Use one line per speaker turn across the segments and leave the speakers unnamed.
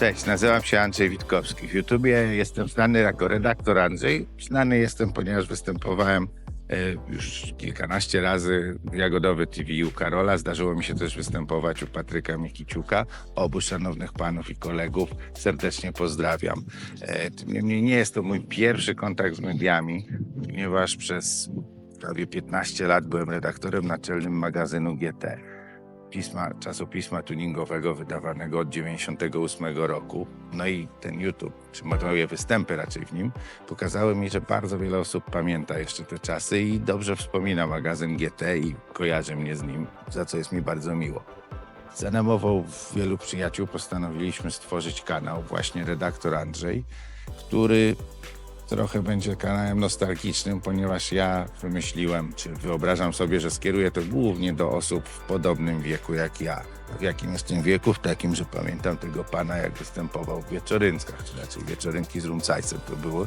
Cześć, nazywam się Andrzej Witkowski. W YouTubie jestem znany jako redaktor Andrzej. Znany jestem, ponieważ występowałem e, już kilkanaście razy w Jagodowy TV u Karola. Zdarzyło mi się też występować u Patryka Mikiciuka. Obu szanownych panów i kolegów serdecznie pozdrawiam. E, Tym niemniej nie jest to mój pierwszy kontakt z mediami, ponieważ przez prawie 15 lat byłem redaktorem naczelnym magazynu GT pisma, czasopisma tuningowego wydawanego od 98 roku. No i ten YouTube, czy moje występy raczej w nim, pokazały mi, że bardzo wiele osób pamięta jeszcze te czasy i dobrze wspomina magazyn GT i kojarzy mnie z nim, za co jest mi bardzo miło. Za namową wielu przyjaciół postanowiliśmy stworzyć kanał, właśnie redaktor Andrzej, który trochę będzie kanałem nostalgicznym, ponieważ ja wymyśliłem, czy wyobrażam sobie, że skieruję to głównie do osób w podobnym wieku jak ja. W jakim jestem wieku? W takim, że pamiętam tego pana, jak występował w Wieczorynskach, czy raczej Wieczorynki z Rumcajcem to było.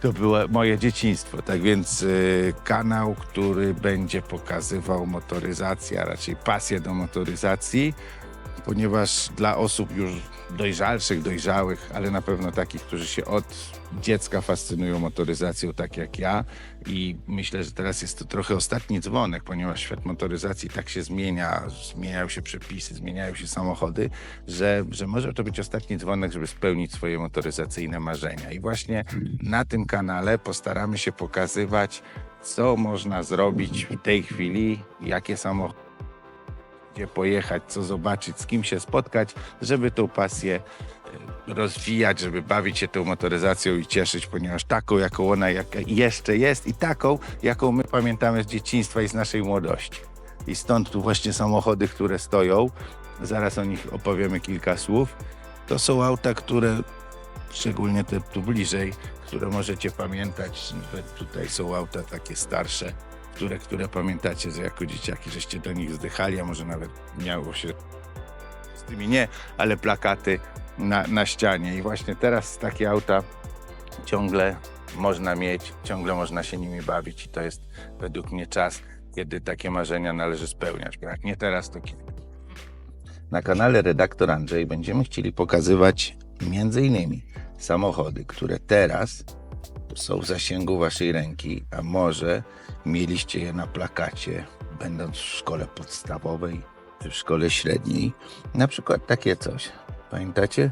To było moje dzieciństwo. Tak więc y, kanał, który będzie pokazywał motoryzację, a raczej pasję do motoryzacji, ponieważ dla osób już dojrzalszych, dojrzałych, ale na pewno takich, którzy się od dziecka fascynują motoryzacją, tak jak ja. I myślę, że teraz jest to trochę ostatni dzwonek, ponieważ świat motoryzacji tak się zmienia, zmieniają się przepisy, zmieniają się samochody, że, że może to być ostatni dzwonek, żeby spełnić swoje motoryzacyjne marzenia. I właśnie na tym kanale postaramy się pokazywać, co można zrobić w tej chwili, jakie samochody gdzie pojechać, co zobaczyć, z kim się spotkać, żeby tą pasję e, rozwijać, żeby bawić się tą motoryzacją i cieszyć, ponieważ taką, jaką ona jeszcze jest i taką, jaką my pamiętamy z dzieciństwa i z naszej młodości. I stąd tu właśnie samochody, które stoją, zaraz o nich opowiemy kilka słów. To są auta, które, szczególnie te tu bliżej, które możecie pamiętać, tutaj są auta takie starsze, które, które pamiętacie, że jako dzieciaki żeście do nich wzdychali, a może nawet miało się z tymi nie, ale plakaty na, na ścianie. I właśnie teraz takie auta ciągle można mieć, ciągle można się nimi bawić i to jest według mnie czas, kiedy takie marzenia należy spełniać. Jak nie teraz, to kiedy? Na kanale Redaktor Andrzej będziemy chcieli pokazywać między innymi samochody, które teraz są w zasięgu waszej ręki, a może mieliście je na plakacie, będąc w szkole podstawowej w szkole średniej. Na przykład takie coś. Pamiętacie?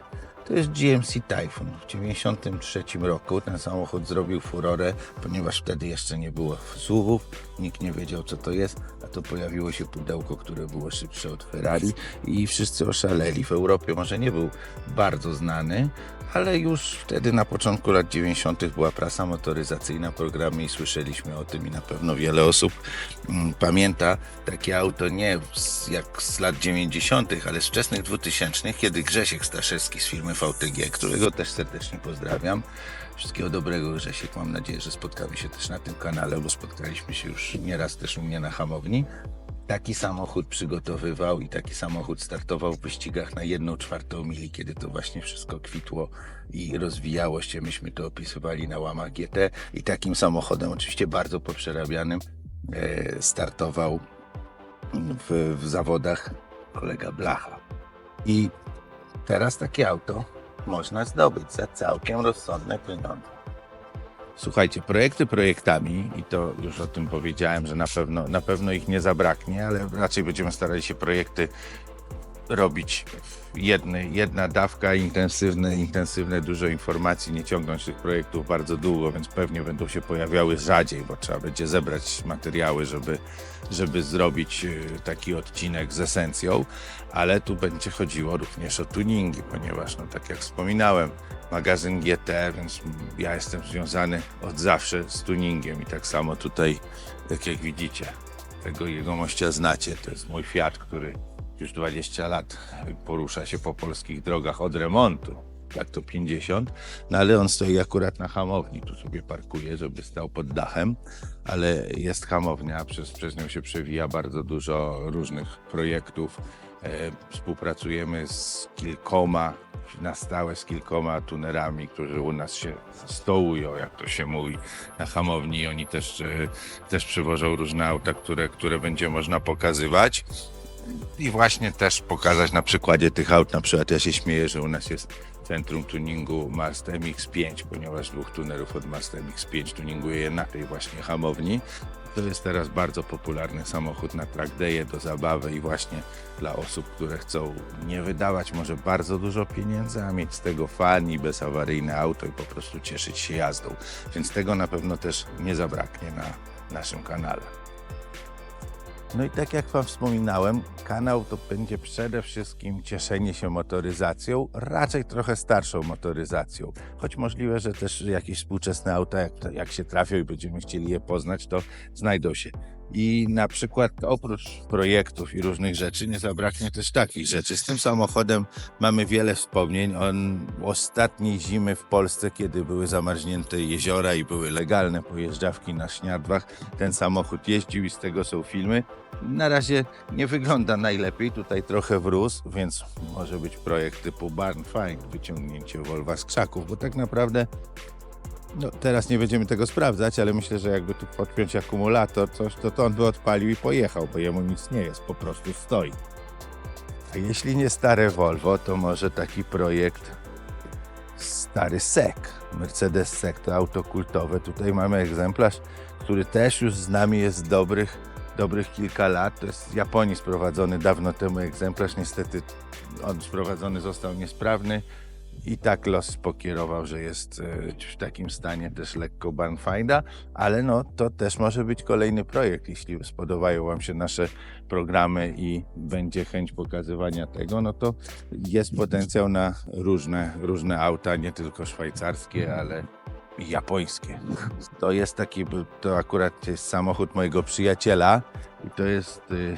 To jest GMC Typhoon. W 1993 roku ten samochód zrobił furorę, ponieważ wtedy jeszcze nie było SUVów, nikt nie wiedział co to jest, a to pojawiło się pudełko, które było szybsze od Ferrari i wszyscy oszaleli. W Europie może nie był bardzo znany, ale już wtedy na początku lat 90. była prasa motoryzacyjna, programy i słyszeliśmy o tym i na pewno wiele osób mm, pamięta takie auto nie z, jak z lat 90., ale z wczesnych 2000., kiedy Grzesiek Staszewski z firmy VTG, którego też serdecznie pozdrawiam. Wszystkiego dobrego Grzesiek, mam nadzieję, że spotkamy się też na tym kanale, bo spotkaliśmy się już nieraz też u mnie na hamowni taki samochód przygotowywał i taki samochód startował w wyścigach na jedną czwartą mili, kiedy to właśnie wszystko kwitło i rozwijało się. Myśmy to opisywali na łamach GT i takim samochodem, oczywiście bardzo poprzerabianym, e, startował w, w zawodach kolega Blacha. I teraz takie auto można zdobyć za całkiem rozsądne pieniądze. Słuchajcie, projekty projektami, i to już o tym powiedziałem, że na pewno, na pewno ich nie zabraknie, ale raczej będziemy starali się projekty robić w jednej, jedna dawka, intensywne, intensywne, dużo informacji, nie ciągnąć tych projektów bardzo długo, więc pewnie będą się pojawiały rzadziej, bo trzeba będzie zebrać materiały, żeby, żeby zrobić e, taki odcinek z esencją, ale tu będzie chodziło również o tuningi, ponieważ, no tak jak wspominałem, magazyn GT, więc ja jestem związany od zawsze z tuningiem i tak samo tutaj, tak jak widzicie, tego jego mościa znacie, to jest mój Fiat, który już 20 lat porusza się po polskich drogach od remontu, jak to 50, no ale on stoi akurat na hamowni, tu sobie parkuje, żeby stał pod dachem, ale jest hamownia, przez, przez nią się przewija bardzo dużo różnych projektów. E, współpracujemy z kilkoma, na stałe z kilkoma tunerami, którzy u nas się stołują, jak to się mówi, na hamowni. Oni też, e, też przywożą różne auta, które, które będzie można pokazywać. I właśnie też pokazać na przykładzie tych aut, na przykład ja się śmieję, że u nas jest centrum tuningu Mast MX-5, ponieważ dwóch tunerów od Mast MX-5 tuninguje je na tej właśnie hamowni. To jest teraz bardzo popularny samochód na track day'e do zabawy i właśnie dla osób, które chcą nie wydawać może bardzo dużo pieniędzy, a mieć z tego fan i bezawaryjne auto i po prostu cieszyć się jazdą. Więc tego na pewno też nie zabraknie na naszym kanale. No i tak jak Wam wspominałem, kanał to będzie przede wszystkim cieszenie się motoryzacją, raczej trochę starszą motoryzacją. Choć możliwe, że też jakieś współczesne auta, jak, jak się trafią i będziemy chcieli je poznać, to znajdą się. I na przykład oprócz projektów i różnych rzeczy nie zabraknie też takich rzeczy. Z tym samochodem mamy wiele wspomnień. On ostatniej zimy w Polsce, kiedy były zamarznięte jeziora i były legalne pojeżdżawki na śniadłach, ten samochód jeździł i z tego są filmy. Na razie nie wygląda najlepiej, tutaj trochę wrósł, więc może być projekt typu Barn Find, wyciągnięcie Volva z krzaków, bo tak naprawdę no, teraz nie będziemy tego sprawdzać, ale myślę, że jakby tu podpiąć akumulator, coś, to, to on by odpalił i pojechał, bo jemu nic nie jest, po prostu stoi. A jeśli nie stare Volvo, to może taki projekt stary SEC. Mercedes SEC to auto kultowe. Tutaj mamy egzemplarz, który też już z nami jest dobrych, dobrych kilka lat. To jest z Japonii sprowadzony dawno temu egzemplarz. Niestety on sprowadzony został niesprawny i tak los pokierował, że jest e, w takim stanie też lekko Barnfinda, ale no to też może być kolejny projekt, jeśli spodobają Wam się nasze programy i będzie chęć pokazywania tego, no to jest potencjał na różne, różne auta, nie tylko szwajcarskie, ale japońskie. To jest taki, to akurat jest samochód mojego przyjaciela i to jest y,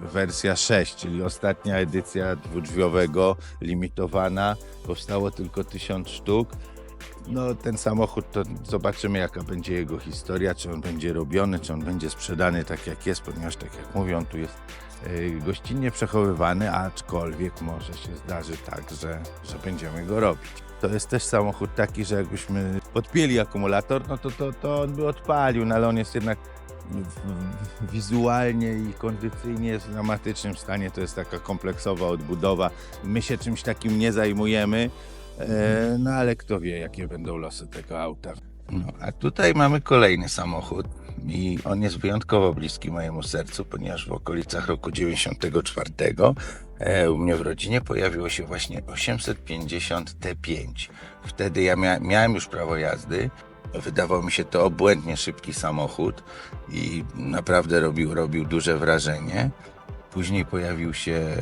wersja 6, czyli ostatnia edycja dwudrzwiowego, limitowana. Powstało tylko 1000 sztuk. No, ten samochód to zobaczymy, jaka będzie jego historia, czy on będzie robiony, czy on będzie sprzedany tak jak jest, ponieważ tak jak mówią, tu jest y, gościnnie przechowywany, aczkolwiek może się zdarzy tak, że, że będziemy go robić. To jest też samochód taki, że jakbyśmy podpięli akumulator, no to, to, to on by odpalił, no ale on jest jednak wizualnie i kondycyjnie jest w dramatycznym stanie. To jest taka kompleksowa odbudowa. My się czymś takim nie zajmujemy, e, no ale kto wie, jakie będą losy tego auta. No, a tutaj mamy kolejny samochód i on jest wyjątkowo bliski mojemu sercu, ponieważ w okolicach roku 94 e, u mnie w rodzinie pojawiło się właśnie 850 T5. Wtedy ja mia miałem już prawo jazdy. Wydawał mi się to obłędnie szybki samochód i naprawdę robił, robił duże wrażenie. Później pojawił się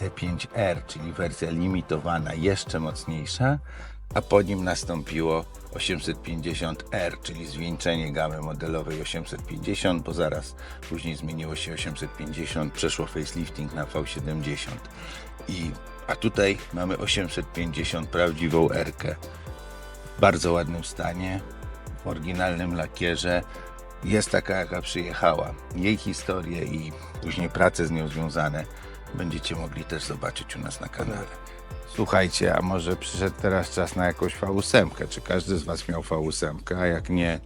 T5R, czyli wersja limitowana, jeszcze mocniejsza, a po nim nastąpiło 850R, czyli zwieńczenie gamy modelowej 850, bo zaraz później zmieniło się 850, przeszło facelifting na V70. I, a tutaj mamy 850 prawdziwą R. W bardzo ładnym stanie, w oryginalnym lakierze. Jest taka, jaka przyjechała. Jej historię i później prace z nią związane będziecie mogli też zobaczyć u nas na kanale. Słuchajcie, a może przyszedł teraz czas na jakąś V8? Czy każdy z Was miał V8? A jak nie,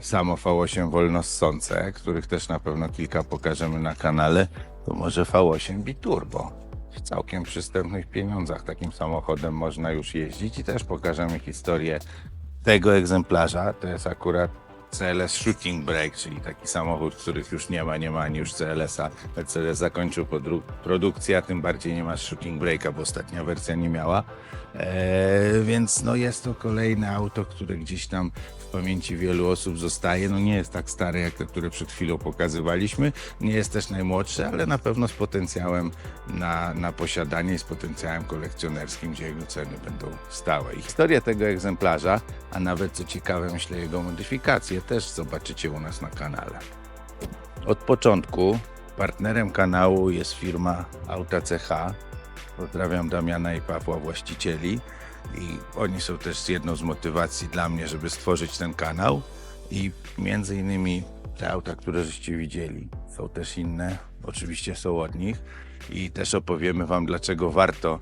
samo V8 wolnossące, których też na pewno kilka pokażemy na kanale, to może V8 Biturbo. W całkiem przystępnych pieniądzach takim samochodem można już jeździć i też pokażemy historię tego egzemplarza. To jest akurat CLS Shooting Brake, czyli taki samochód, których już nie ma, nie ma ani już CLS-a. Mercedes zakończył produkcję, a tym bardziej nie ma Shooting Brake'a, bo ostatnia wersja nie miała. Eee, więc no jest to kolejne auto, które gdzieś tam w pamięci wielu osób zostaje. No nie jest tak stare jak te, które przed chwilą pokazywaliśmy. Nie jest też najmłodsze, ale na pewno z potencjałem na, na posiadanie i z potencjałem kolekcjonerskim, gdzie jego ceny będą stałe. I historię tego egzemplarza, a nawet co ciekawe, myślę, jego modyfikacje też zobaczycie u nas na kanale. Od początku partnerem kanału jest firma Auta CH. Pozdrawiam Damiana i Pawła, właścicieli. I oni są też jedną z motywacji dla mnie, żeby stworzyć ten kanał. I między innymi te auta, które żeście widzieli, są też inne. Oczywiście są od nich. I też opowiemy Wam, dlaczego warto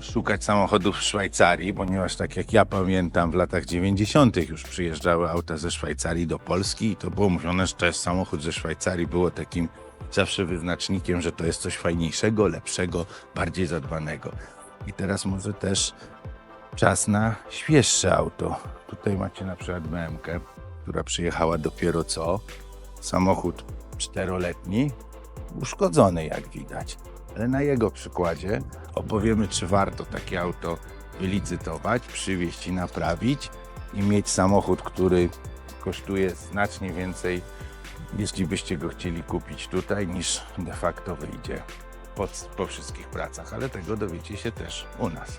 szukać samochodów w Szwajcarii, ponieważ tak jak ja pamiętam, w latach 90. już przyjeżdżały auta ze Szwajcarii do Polski i to było mówione, że to jest samochód ze Szwajcarii, było takim zawsze wyznacznikiem, że to jest coś fajniejszego, lepszego, bardziej zadbanego. I teraz może też czas na świeższe auto. Tutaj macie na przykład BMK, która przyjechała dopiero co. Samochód czteroletni, uszkodzony jak widać. Ale na jego przykładzie opowiemy, czy warto takie auto wylicytować, przywieźć i naprawić i mieć samochód, który kosztuje znacznie więcej, jeśli byście go chcieli kupić tutaj, niż de facto wyjdzie po, po wszystkich pracach. Ale tego dowiecie się też u nas.